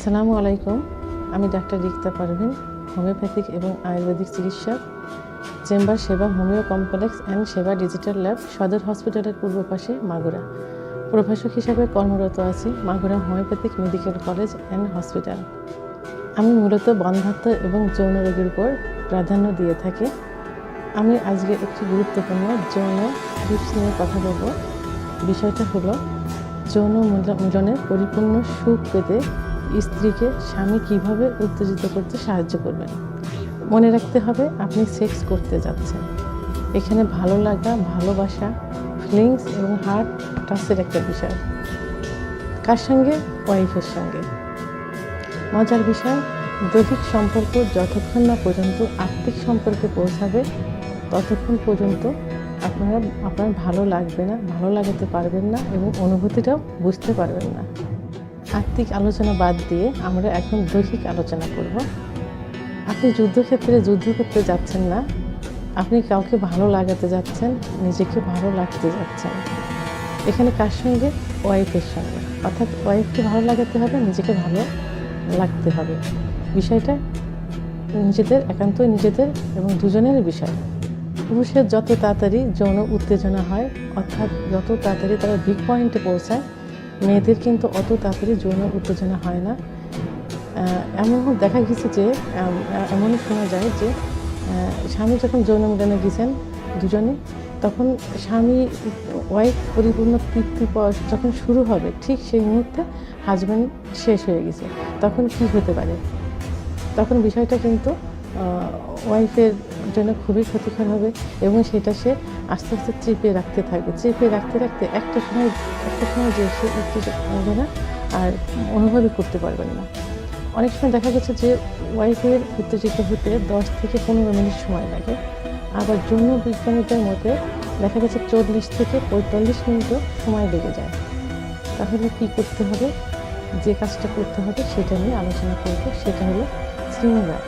আসসালামু আলাইকুম। আমি ডাক্তার রিক্তা পারভিন, হোমিওপ্যাথিক এবং আয়ুর্বেদিক চিকিৎসক, chamber Seba homeo complex and Seba digital lab, সদর হসপিটালের পূর্ব পাশে মাগুরা। প্রভাষক হিসাবে কর্মরত আছি Magura homeopathic medical college and hospital. আমি মূলত বন্ধাত্ম এবং যৌন রোগের উপর প্রাধান্য দিয়ে থাকি। আমি আজকে একটি গুরুত্বপূর্ণ যৌন টিপস নিয়ে কথা বলব। বিষয়টা হলো, যৌন মিল- মিলনের পরিপূর্ণ সুখ পেতে স্ত্রীকে স্বামী কীভাবে উত্তেজিত করতে সাহায্য করবেন? মনে রাখতে হবে, আপনি সেক্স করতে যাচ্ছেন। এখানে ভালো লাগা, ভালোবাসা ফিলিংস এবং হার্ট টাচের একটা বিষয়। কার সঙ্গে? ওয়াইফের সঙ্গে। মজার বিষয়, দৈহিক সম্পর্ক যতক্ষণ না পর্যন্ত আর্থিক সম্পর্কে পৌঁছাবে, ততক্ষণ পর্যন্ত আপনারা, আপনার ভালো লাগবে না, ভালো লাগাতে পারবেন না এবং অনুভূতিটাও বুঝতে পারবেন না। আত্মিক আলোচনা বাদ দিয়ে আমরা এখন দৈহিক আলোচনা করব। আপনি যুদ্ধক্ষেত্রে যুদ্ধ করতে যাচ্ছেন না। আপনি কাউকে ভালো লাগাতে যাচ্ছেন, নিজেকে ভালো লাগতে যাচ্ছেন। এখানে কার সঙ্গে ওয়াইফের সঙ্গে। অর্থাৎ ওয়াইফকে ভালো লাগাতে হবে, নিজেকে ভালো লাগতে হবে। বিষয়টা নিজেদের একান্তই নিজেদের এবং দুজনের বিষয়। পুরুষের যত তাড়াতাড়ি যৌন উত্তেজনা হয়, অর্থাৎ যত তাড়াতাড়ি তারা বিগ পয়েন্টে পৌঁছায় মেয়েদের কিন্তু অত তাড়াতাড়ি যৌন উত্তেজনা হয় না। এমন দেখা গেছে যে আম, এমনও শোনা যায় যে স্বামী যখন যৌন মিলনে গেছেন দুজনে তখন স্বামী ওয়াইফ পরিপূর্ণ তৃপ্তি পাওয়া যখন শুরু হবে ঠিক সেই মুহূর্তে হাজব্যান্ড শেষ হয়ে গেছে। তখন কি হতে পারে? তখন বিষয়টা কিন্তু ওয়াইফের জন্য খুবই ক্ষতিকর হবে এবং সেটা সে আস্তে আস্তে চেপে রাখতে থাকবে। চেপে রাখতে রাখতে একটা সময় একটা সময় যে সে উত্তেজনা হবে না আর অনুভবই করতে পারবেন না। অনেক সময় দেখা গেছে যে ওয়াইফের উত্তেজিত হতে দশ থেকে পনেরো মিনিট সময় লাগে। আবার যৌন বিজ্ঞানীদের মতে দেখা গেছে চল্লিশ থেকে পঁয়তাল্লিশ মিনিটও সময় লেগে যায়। তাহলে কি করতে হবে? যে কাজটা করতে হবে সেটা নিয়ে আলোচনা করব। সেটা হলো শৃঙ্গার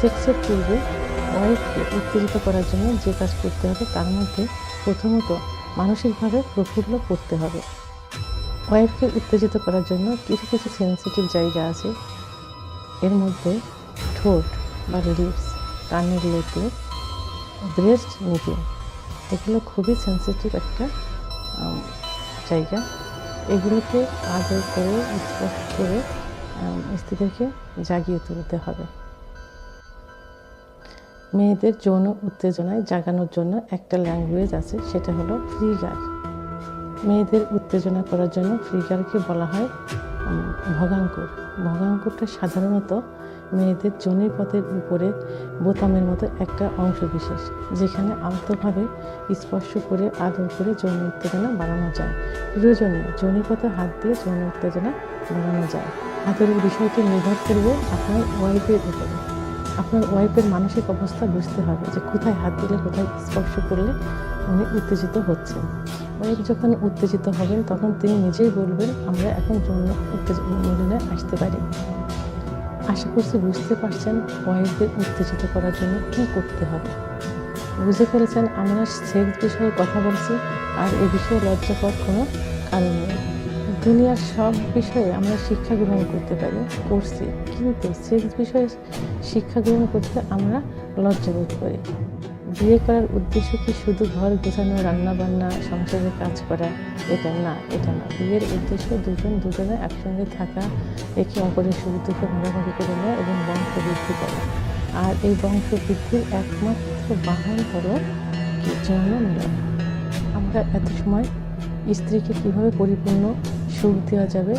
সেক্সের পূর্বে ওয়াইফকে উত্তেজিত করার জন্য যে কাজ করতে হবে তার মধ্যে প্রথমত মানসিকভাবে প্রফুল্ল করতে হবে। ওয়াইফকে উত্তেজিত করার জন্য কিছু কিছু সেন্সিটিভ জায়গা আছে। এর মধ্যে ঠোঁট বা লিপস কানের লেতে ব্রেস্ট নিপে এগুলো খুবই সেন্সিটিভ একটা জায়গা। এগুলোকে আদর করে, স্পর্শ করে স্ত্রীদেরকে জাগিয়ে তুলতে হবে। মেয়েদের যৌন উত্তেজনায় জাগানোর জন্য একটা ল্যাঙ্গুয়েজ আছে, সেটা হলো ফ্রিগার মেয়েদের উত্তেজনা করার জন্য ফ্রিগারকে বলা হয় ভগাঙ্কুর। ভগাঙ্কুরটা সাধারণত মেয়েদের যোনির পথের উপরে বোতামের মতো একটা অংশ বিশেষ, যেখানে আলতোভাবে স্পর্শ করে আদর করে যৌন উত্তেজনা বাড়ানো যায়। প্রয়োজনে যৌনিপথে হাত দিয়ে যৌন উত্তেজনা বাড়ানো যায়। আদরের বিষয়টি নির্ভর করবে আপনার ওয়াইফের উপরে। আপনার ওয়াইফের মানসিক অবস্থা বুঝতে হবে যে কোথায় হাত দিলে, কোথায় স্পর্শ করলে উনি উত্তেজিত হচ্ছেন। ওয়াইফ যখন উত্তেজিত হবেন তখন তিনি নিজেই বলবেন, আমরা এখন যৌন উত্তেজনা আসতে পারি। আশা করছি বুঝতে পারছেন ওয়াইফদের উত্তেজিত করার জন্য কী করতে হবে। বুঝে ফেলেছেন, আমরা সেক্স বিষয়ে কথা বলছি, আর এ বিষয়ে লজ্জা পাওয়ার কোনো কারণ নেই। দুনিয়ার সব বিষয়ে আমরা শিক্ষা গ্রহণ করতে পারি, করছি। কিন্তু সেক্স বিষয়ে শিক্ষা গ্রহণ করতে আমরা লজ্জা বোধ করি। বিয়ে করার উদ্দেশ্য কি শুধু ঘর গোছানো রান্না বান্না সংসারে কাজ করা? এটা না এটা না। বিয়ের উদ্দেশ্য দুজন দুজনে একসঙ্গে থাকা, একে অপরের দুঃখ ভাগাভাগি করে নেওয়া এবং বংশ বৃদ্ধি করা। আর এই বংশ বৃদ্ধির একমাত্র বাহন হলো যৌন মিলন আমরা এত সময় স্ত্রীকে কীভাবে পরিপূর্ণ সুখ দেওয়া যাবে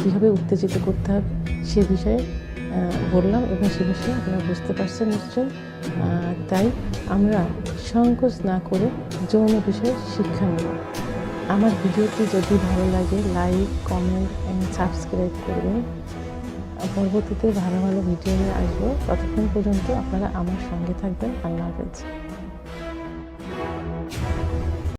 কীভাবে উত্তেজিত করতে হবে সে বিষয়ে বললাম এবং সে বিষয়ে আপনারা বুঝতে পারছেন নিশ্চয়ই। তাই আমরা সংকোচ না করে যৌন বিষয়ে শিক্ষা নেব। আমার ভিডিওটি যদি ভালো লাগে, লাইক, কমেন্ট অ্যান্ড সাবস্ক্রাইব করবেন। পরবর্তীতে ভালো ভালো ভিডিও নিয়ে আসব। ততক্ষণ পর্যন্ত আপনারা আমার সঙ্গে থাকবেন। আল্লাহ হাফেজ।